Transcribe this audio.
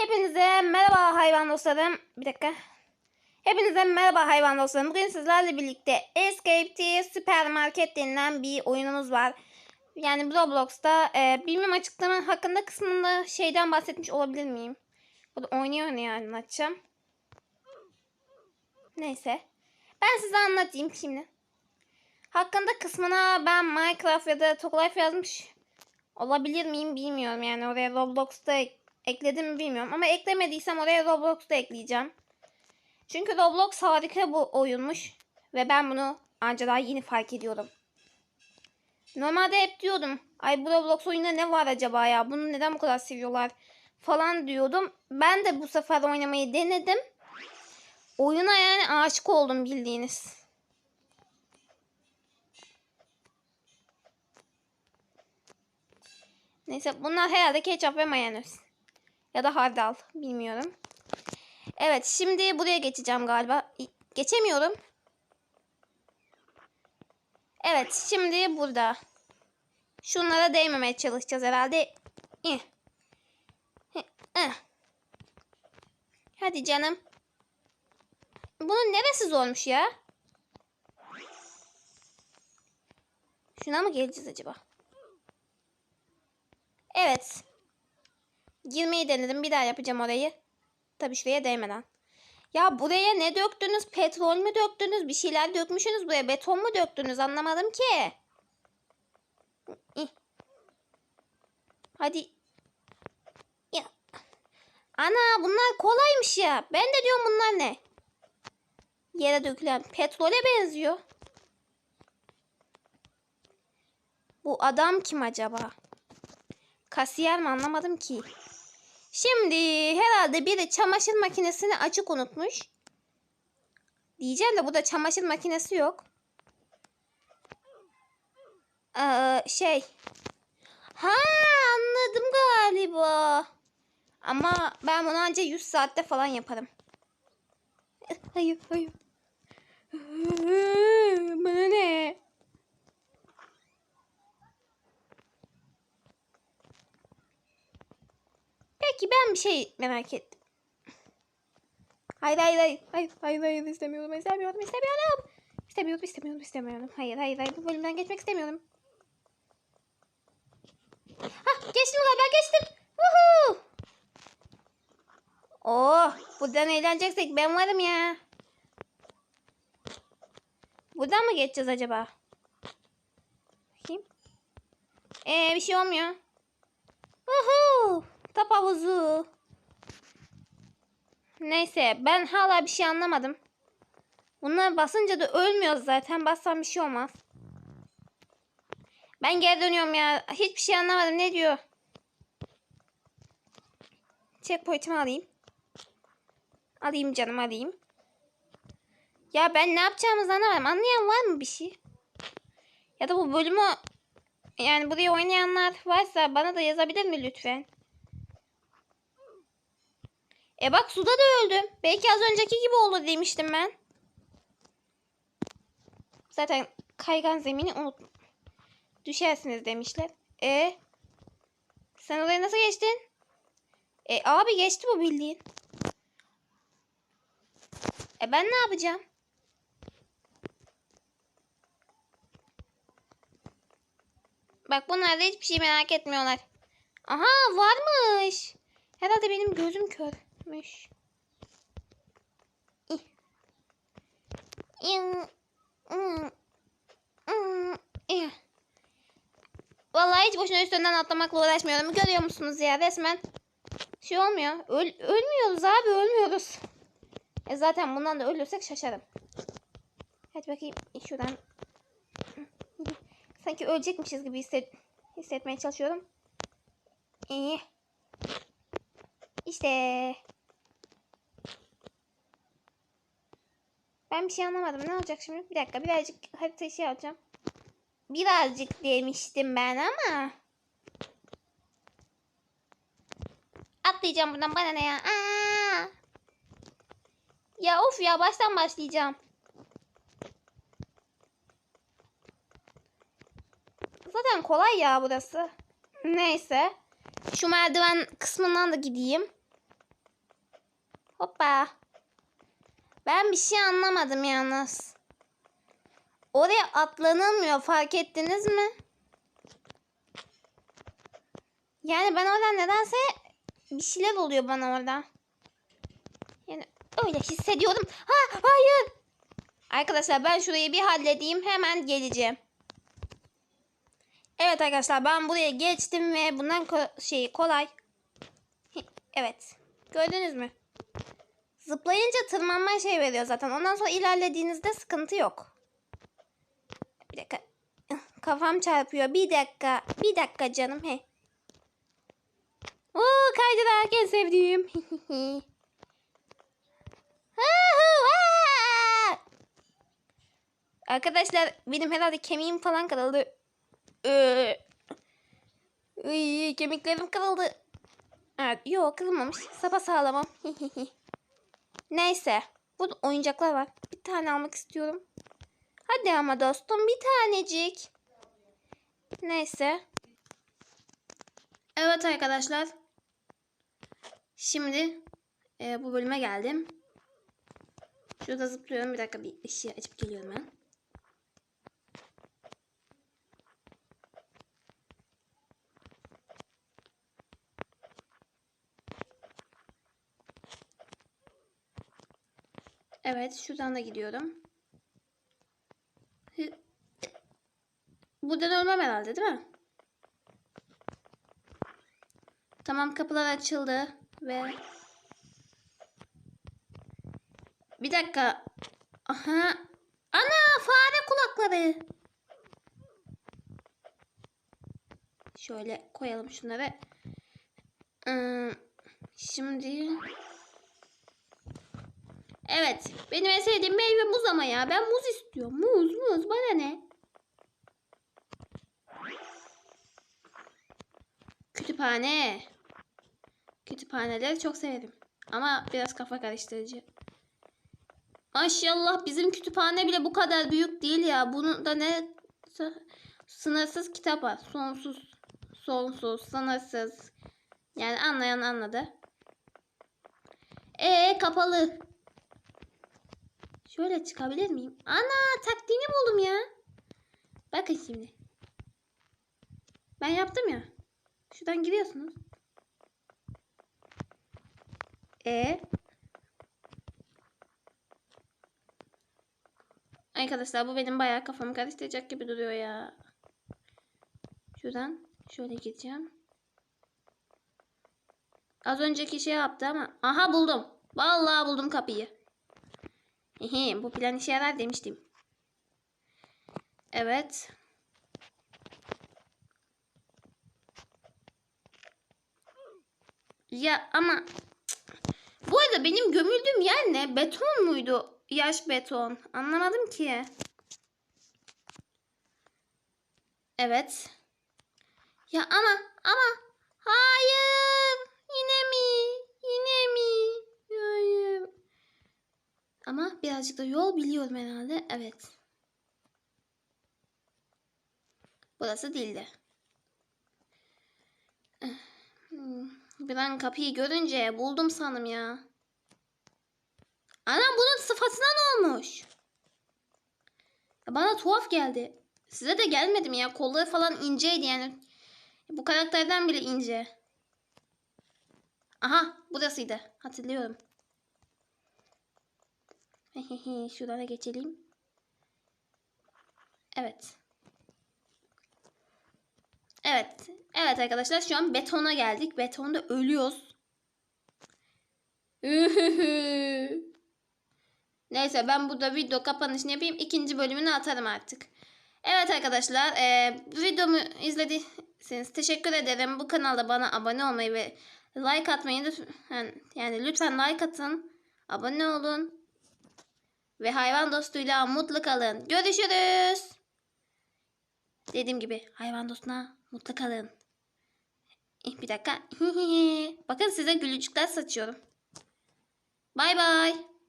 Hepinize merhaba hayvan dostlarım. Bir dakika. Hepinize merhaba hayvan dostlarım. Bugün sizlerle birlikte Escape the Supermarket denilen bir oyunumuz var. Yani Roblox'ta e, bilmem açıklama hakkında kısmında şeyden bahsetmiş olabilir miyim? Bu da oynuyor ne anlatacağım. Neyse. Ben size anlatayım şimdi. Hakkında kısmına ben Minecraft ya da Toklife yazmış olabilir miyim bilmiyorum. Yani oraya Roblox'ta ekledim mi bilmiyorum. Ama eklemediysem oraya Roblox'ta ekleyeceğim. Çünkü Roblox harika bu oyunmuş. Ve ben bunu anca daha yeni fark ediyorum. Normalde hep diyordum. Ay bu Roblox oyunda ne var acaba ya? Bunu neden bu kadar seviyorlar? Falan diyordum. Ben de bu sefer oynamayı denedim. Oyuna yani aşık oldum bildiğiniz. Neyse bunlar herhalde ketçap ve mayonez. Ya da hardal. Bilmiyorum. Evet şimdi buraya geçeceğim galiba. Geçemiyorum. Evet şimdi burada. Şunlara değmemeye çalışacağız herhalde. Hadi canım. Bunun neresi zormuş ya? Şuna mı geleceğiz acaba? Evet. Girmeyi denedim. Bir daha yapacağım orayı. Tabii şuraya değmeden. Ya buraya ne döktünüz? Petrol mü döktünüz? Bir şeyler dökmüşsünüz buraya. Beton mu döktünüz? Anlamadım ki. Hadi. Ya. Ana bunlar kolaymış ya. Ben de diyorum bunlar ne? Yere dökülen petrole benziyor. Bu adam kim acaba? Kasiyer mi anlamadım ki. Şimdi herhalde biri çamaşır makinesini açık unutmuş. Diyeceğim de burada çamaşır makinesi yok. Ee, şey. Ha anladım galiba. Ama ben bunu ancak 100 saatte falan yaparım. Hayır hayır. Bana ne? Peki ben bir şey merak ettim. Hayır hayır hayır. Hayır hayır hayır istemiyorum istemiyorum istemiyorum. İstemiyorum istemiyorum istemiyorum. Hayır hayır hayır bu bölümden geçmek istemiyorum. Hah geçtim galiba geçtim. Woohoo. Oh buradan eğleneceksek ben varım ya. Buradan mı geçeceğiz acaba? Bakayım. Ee bir şey olmuyor. Woohoo. Top havuzu. Neyse ben hala bir şey anlamadım. Bunlara basınca da ölmüyoruz zaten. Bassam bir şey olmaz. Ben geri dönüyorum ya. Hiçbir şey anlamadım. Ne diyor? Checkpoint'imi alayım. Alayım canım alayım. Ya ben ne yapacağımızı anlamadım. Anlayan var mı bir şey? Ya da bu bölümü yani buraya oynayanlar varsa bana da yazabilir mi lütfen? E bak suda da öldüm. Belki az önceki gibi olur demiştim ben. Zaten kaygan zemini unut. Düşersiniz demişler. E sen oraya nasıl geçtin? E abi geçti bu bildiğin. E ben ne yapacağım? Bak bunlar da hiçbir şey merak etmiyorlar. Aha varmış. Herhalde benim gözüm körmüş. İh. Vallahi hiç boşuna üstünden atlamakla uğraşmıyorum. Görüyor musunuz ya resmen şey olmuyor. Öl ölmüyoruz abi ölmüyoruz. E zaten bundan da ölürsek şaşarım. Hadi bakayım şuradan. Sanki ölecekmişiz gibi hisset hissetmeye çalışıyorum. İyi. İşte. Ben bir şey anlamadım. Ne olacak şimdi? Bir dakika birazcık harita şey alacağım. Birazcık demiştim ben ama. Atlayacağım buradan bana ne ya? Aa! Ya of ya baştan başlayacağım. Zaten kolay ya burası. Neyse. Şu merdiven kısmından da gideyim. Hoppa. Ben bir şey anlamadım yalnız. Oraya atlanılmıyor fark ettiniz mi? Yani ben oradan nedense bir şeyler oluyor bana orada. Yani öyle hissediyorum. Ha hayır. Arkadaşlar ben şurayı bir halledeyim hemen geleceğim. Evet arkadaşlar ben buraya geçtim ve bundan ko- şey kolay. Evet. Gördünüz mü? Zıplayınca tırmanma şey veriyor zaten. Ondan sonra ilerlediğinizde sıkıntı yok. Bir dakika. Kafam çarpıyor. Bir dakika. Bir dakika canım. He. Oo kaydırak en sevdiğim. Arkadaşlar benim herhalde kemiğim falan kırıldı. Ee, kemiklerim kırıldı. Evet, yok kırılmamış. Sapa sağlamam. Neyse. Burada oyuncaklar var. Bir tane almak istiyorum. Hadi ama dostum bir tanecik. Neyse. Evet arkadaşlar. Şimdi e, bu bölüme geldim. Şurada zıplıyorum. Bir dakika bir ışığı açıp geliyorum ben. Evet, şuradan da gidiyorum. Buradan ölmem herhalde değil mi? Tamam kapılar açıldı ve bir dakika. Aha. Ana fare kulakları. Şöyle koyalım şunları. Ee, şimdi Evet. Benim en sevdiğim meyve muz ama ya. Ben muz istiyorum. Muz muz. Bana ne? Kütüphane. Kütüphaneleri çok severim. Ama biraz kafa karıştırıcı. Maşallah bizim kütüphane bile bu kadar büyük değil ya. Bunun da ne sınırsız kitap var. Sonsuz, sonsuz, sınırsız. Yani anlayan anladı. E kapalı. Şöyle çıkabilir miyim? Ana taktiğini buldum ya. Bakın şimdi. Ben yaptım ya. Şuradan giriyorsunuz. E Arkadaşlar bu benim bayağı kafamı karıştıracak gibi duruyor ya. Şuradan şöyle gideceğim. Az önceki şey yaptı ama. Aha buldum. Vallahi buldum kapıyı. Hehe, bu plan işe yarar demiştim. Evet. Ya ama bu arada benim gömüldüğüm yer ne? Beton muydu? Yaş beton. Anlamadım ki. Evet. Ya ama ama hayır. Yine mi? Yine mi? Hayır. Ama birazcık da yol biliyorum herhalde. Evet. Burası değildi. Hmm, Bir an kapıyı görünce buldum sanım ya. Ana bunun sıfatına ne olmuş? Bana tuhaf geldi. Size de gelmedim ya. Kolları falan inceydi yani. Bu karakterden bile ince. Aha burasıydı. Hatırlıyorum. Şuralara geçelim. Evet. Evet. Evet arkadaşlar şu an betona geldik. Betonda ölüyoruz. Neyse ben burada video kapanışını yapayım. İkinci bölümünü atarım artık. Evet arkadaşlar e, videomu izlediyseniz teşekkür ederim. Bu kanalda bana abone olmayı ve like atmayı lütfen yani lütfen like atın. Abone olun. Ve hayvan dostuyla mutlu kalın. Görüşürüz. Dediğim gibi hayvan dostuna mutlu kalın. Eh, Bir dakika. Bakın size gülücükler saçıyorum. Bay bay.